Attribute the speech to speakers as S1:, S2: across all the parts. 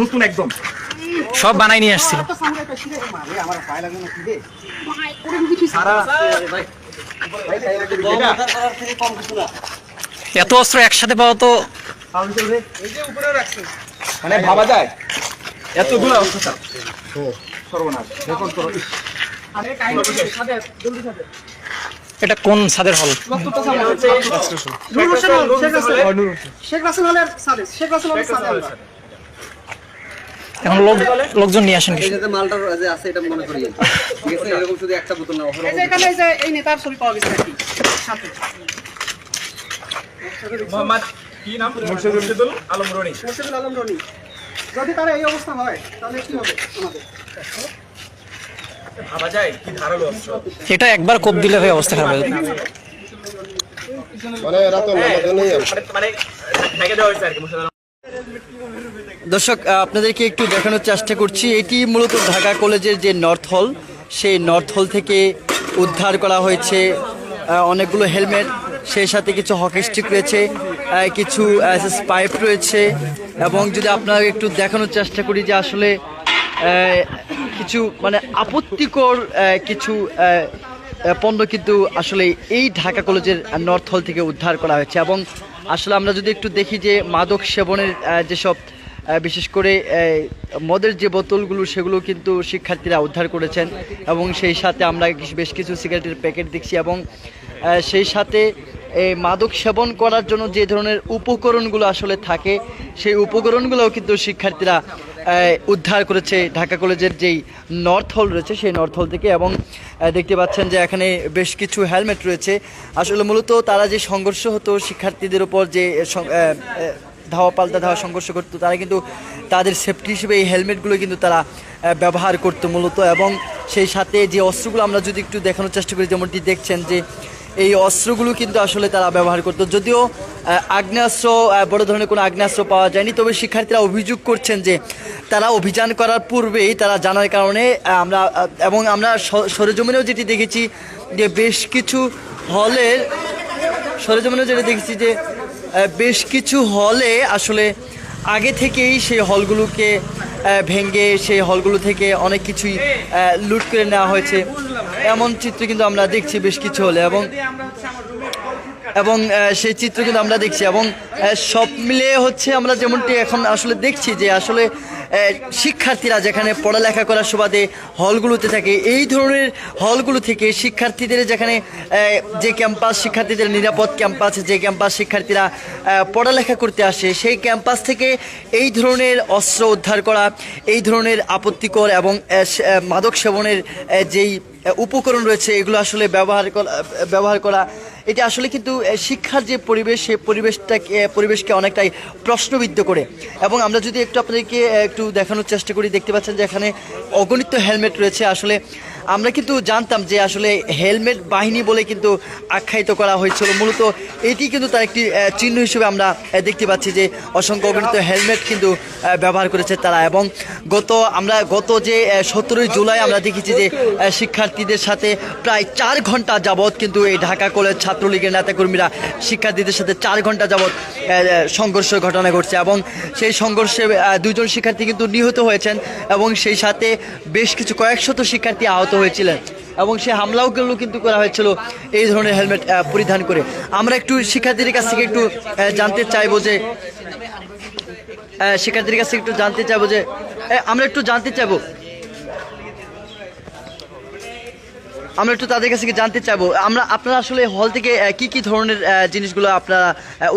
S1: নতুন একদম।
S2: সব বানাই নিয়ে আসছিল। এত অস্ত্র একসাথে পাওয়া তো
S1: মানে ভাবা যায়। এতগুলো অত্যাচার সর্বনাশ। ইস।
S2: এটা কোন ছাদের হল? এখন লোক লোকজন নিয়ে আসেন
S3: মালটার যে আছে এটা মনে করি ঠিক আছে এরকম শুধু একটা বোতল না
S4: এই যে এখানে এই যে এই নেতার ছবি পাওয়া গেছে সাথে।
S1: মোহাম্মদ কি নাম? মুর্শিদুল আলম রনি।
S4: মুর্শিদুল আলম রনি। যদি তারা এই অবস্থা হয় তাহলে কি হবে? আমাদের
S1: ভাবা যায় কি ধারালো অস্ত্র?
S2: এটা একবার কোপ দিলে ভাই অবস্থা খারাপ হয়ে যাবে।
S1: মানে মানে দেওয়া হয়েছে আর কি
S3: দর্শক আপনাদেরকে একটু দেখানোর চেষ্টা করছি। এটি মূলত ঢাকা কলেজের যে নর্থ হল সেই নর্থ হল থেকে উদ্ধার করা হয়েছে অনেকগুলো হেলমেট সেই সাথে কিছু হকি স্টিক রয়েছে কিছু পাইপ রয়েছে এবং যদি আপনারা একটু দেখানোর চেষ্টা করি যে আসলে কিছু মানে আপত্তিকর কিছু পণ্য কিন্তু আসলে এই ঢাকা কলেজের নর্থ হল থেকে উদ্ধার করা হয়েছে। এবং আসলে আমরা যদি একটু দেখি যে মাদক সেবনের যেসব বিশেষ করে মদের যে বোতলগুলো, সেগুলো কিন্তু শিক্ষার্থীরা উদ্ধার করেছেন। এবং সেই সাথে আমরা বেশ কিছু সিগারেটের প্যাকেট দেখছি এবং সেই সাথে এই মাদক সেবন করার জন্য যে ধরনের উপকরণগুলো আসলে থাকে, সেই উপকরণগুলোও কিন্তু শিক্ষার্থীরা উদ্ধার করেছে ঢাকা কলেজের যেই নর্থ হল রয়েছে, সেই নর্থ হল থেকে এবং দেখতে পাচ্ছেন যে এখানে বেশ কিছু হেলমেট রয়েছে। আসলে মূলত তারা যে সংঘর্ষ হতো, শিক্ষার্থীদের উপর যে ধাওয়া পাল্টা ধাওয়া সংঘর্ষ করতো, তারা কিন্তু তাদের সেফটি হিসেবে এই হেলমেটগুলো কিন্তু তারা ব্যবহার করতো মূলত এবং সেই সাথে যে অস্ত্রগুলো আমরা যদি একটু দেখানোর চেষ্টা করি, যেমনটি দেখছেন যে এই অস্ত্রগুলো কিন্তু আসলে তারা ব্যবহার করতো। যদিও আগ্নেয়াস্ত্র বড় ধরনের কোনো আগ্নেয়াস্ত্র পাওয়া যায়নি, তবে শিক্ষার্থীরা অভিযোগ করছেন যে তারা অভিযান করার পূর্বেই তারা জানার কারণে আমরা এবং আমরা সরেজমিনেও যেটি দেখেছি যে বেশ কিছু হলের সরেজমিনেও যেটা দেখেছি যে বেশ কিছু হলে আসলে আগে থেকেই সেই হলগুলোকে আহ, ভেঙে সেই হলগুলো থেকে অনেক কিছুই লুট করে নেওয়া হয়েছে। এমন চিত্র কিন্তু আমরা দেখছি বেশ কিছু হলে এবং এবং সেই চিত্র কিন্তু আমরা দেখছি এবং সব মিলিয়ে হচ্ছে আমরা যেমনটি এখন আসলে দেখছি যে আসলে শিক্ষার্থীরা যেখানে পড়ালেখা করার সুবাদে হলগুলোতে থাকে, এই ধরনের হলগুলো থেকে শিক্ষার্থীদের যেখানে যে ক্যাম্পাস শিক্ষার্থীদের নিরাপদ ক্যাম্পাস, যে ক্যাম্পাস শিক্ষার্থীরা পড়ালেখা করতে আসে, সেই ক্যাম্পাস থেকে এই ধরনের অস্ত্র উদ্ধার করা, এই ধরনের আপত্তিকর এবং সে- মাদক সেবনের যেই উপকরণ রয়েছে, এগুলো আসলে ব্যবহার করা ব্যবহার করা, এটা আসলে কিন্তু শিক্ষার যে পরিবেশ সেই পরিবেশটাকে পরিবেশকে অনেকটাই প্রশ্নবিদ্ধ করে। এবং আমরা যদি একটু আপনাদেরকে একটু দেখানোর চেষ্টা করি। দেখতে পাচ্ছেন যে এখানে অগণিত হেলমেট রয়েছে। আসলে আমরা কিন্তু জানতাম যে আসলে হেলমেট বাহিনী বলে কিন্তু আখ্যায়িত করা হয়েছিল। মূলত এটি কিন্তু তার একটি চিহ্ন হিসেবে আমরা দেখতে পাচ্ছি যে অসংখ্য অগণিত হেলমেট কিন্তু ব্যবহার করেছে তারা এবং গত, আমরা গত যে সতেরোই জুলাই আমরা দেখেছি যে শিক্ষার্থীদের সাথে প্রায় চার ঘণ্টা যাবৎ কিন্তু এই ঢাকা কলেজ ছাত্রলীগের নেতাকর্মীরা শিক্ষার্থীদের সাথে চার ঘণ্টা যাবৎ সংঘর্ষ ঘটনা ঘটছে এবং সেই সংঘর্ষে দুজন শিক্ষার্থী কিন্তু নিহত হয়েছেন এবং সেই সাথে বেশ কিছু কয়েকশত শিক্ষার্থী আহত হয়েছিলেন এবং সে হামলাওগুলো কিন্তু করা হয়েছিল এই ধরনের হেলমেট পরিধান করে। আমরা একটু শিক্ষার্থীদের কাছ থেকে একটু জানতে চাইব যে শিক্ষার্থীর কাছ থেকে একটু জানতে চাইব যে আমরা একটু জানতে চাইব, আমরা একটু তাদের কাছ জানতে চাইব, আমরা, আপনারা আসলে হল থেকে কি কি ধরনের জিনিসগুলো আপনারা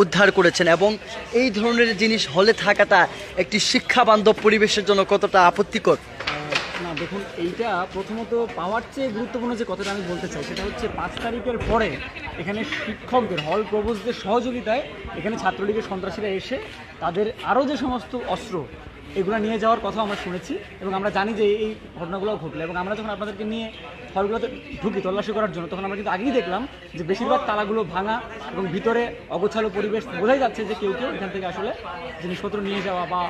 S3: উদ্ধার করেছেন এবং এই ধরনের জিনিস হলে থাকাটা একটি শিক্ষা বান্ধব পরিবেশের জন্য কতটা আপত্তিকর?
S5: না, দেখুন, এইটা প্রথমত পাওয়ার চেয়ে গুরুত্বপূর্ণ যে কথাটা আমি বলতে চাই, সেটা হচ্ছে পাঁচ তারিখের পরে এখানে শিক্ষকদের, হল প্রবোজদের সহযোগিতায় এখানে ছাত্রলীগের সন্ত্রাসীরা এসে তাদের আরও যে সমস্ত অস্ত্র এগুলো নিয়ে যাওয়ার কথা আমরা শুনেছি এবং আমরা জানি যে এই ঘটনাগুলো ঘটলো এবং আমরা যখন আপনাদেরকে নিয়ে হলগুলোতে ঢুকি তল্লাশি করার জন্য, তখন আমরা কিন্তু আগেই দেখলাম যে বেশিরভাগ তালাগুলো ভাঙা এবং ভিতরে অগোছালো পরিবেশ বোঝাই যাচ্ছে যে কেউ কেউ এখান থেকে আসলে জিনিসপত্র নিয়ে যাওয়া বা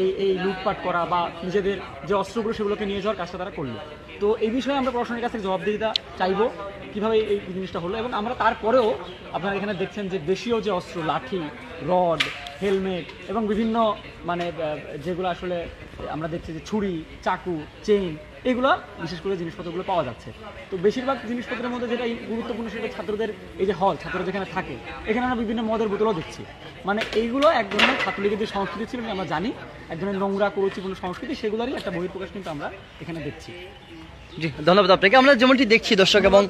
S5: এই এই লুটপাট করা বা নিজেদের যে অস্ত্রগুলো সেগুলোকে নিয়ে যাওয়ার কাজটা তারা করল। তো এই বিষয়ে আমরা প্রশাসনের কাছ কাছে জবাবদিহিতা চাইব, কীভাবে এই জিনিসটা হলো এবং আমরা তারপরেও আপনারা এখানে দেখছেন যে দেশীয় যে অস্ত্র, লাঠি রড, হেলমেট এবং বিভিন্ন মানে যেগুলো আসলে আমরা দেখছি যে ছুরি, চাকু, চেইন, এগুলো বিশেষ করে জিনিসপত্রগুলো পাওয়া যাচ্ছে। তো বেশিরভাগ জিনিসপত্রের মধ্যে যেটা গুরুত্বপূর্ণ সেটা ছাত্রদের, এই যে হল ছাত্ররা যেখানে থাকে, এখানে আমরা বিভিন্ন মদের বোতলও দেখছি। মানে এইগুলো এক ধরনের ছাত্রলীগের যে সংস্কৃতি ছিল আমরা জানি। এক ধরনের নোংরা, কুরুচিপূর্ণ সংস্কৃতি, সেগুলোরই একটা বহিঃপ্রকাশ কিন্তু আমরা এখানে দেখছি।
S3: জি ধন্যবাদ আপনাকে। আমরা যেমনটি দেখছি দর্শক এবং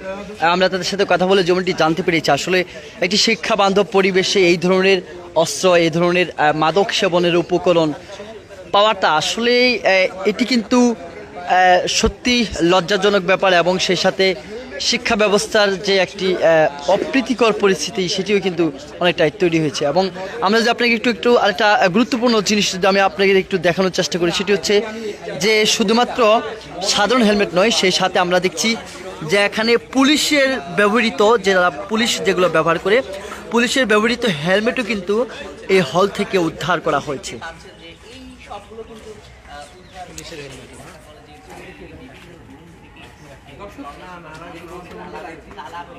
S3: আমরা তাদের সাথে কথা বলে যেমনটি জানতে পেরেছি আসলে একটি শিক্ষা বান্ধব পরিবেশে এই ধরনের অস্ত্র এই ধরনের মাদক সেবনের উপকরণ পাওয়াটা আসলেই আহ, এটি কিন্তু সত্যি লজ্জাজনক ব্যাপার এবং সেই সাথে শিক্ষা ব্যবস্থার যে একটি অপ্রীতিকর পরিস্থিতি সেটিও কিন্তু অনেকটাই তৈরি হয়েছে। এবং আমরা যদি আপনাকে একটু একটু আরেকটা গুরুত্বপূর্ণ জিনিস যদি আমি আপনাকে একটু দেখানোর চেষ্টা করি সেটি হচ্ছে যে শুধুমাত্র সাধারণ হেলমেট নয়, সেই সাথে আমরা দেখছি যে এখানে পুলিশের ব্যবহৃত যারা পুলিশ যেগুলো ব্যবহার করে, পুলিশের ব্যবহৃত হেলমেটও কিন্তু এই হল থেকে উদ্ধার করা হয়েছে।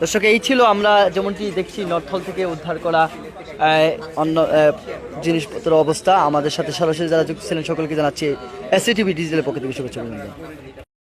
S3: দর্শক, এই ছিল আমরা যেমনটি দেখছি নর্থল থেকে উদ্ধার করা অন্য জিনিসপত্র অবস্থা আমাদের সাথে সরাসরি যারা যুক্ত ছিলেন, সকলকে জানাচ্ছি এসএটিভি ডিজিটালের পক্ষ থেকে শুভেচ্ছা।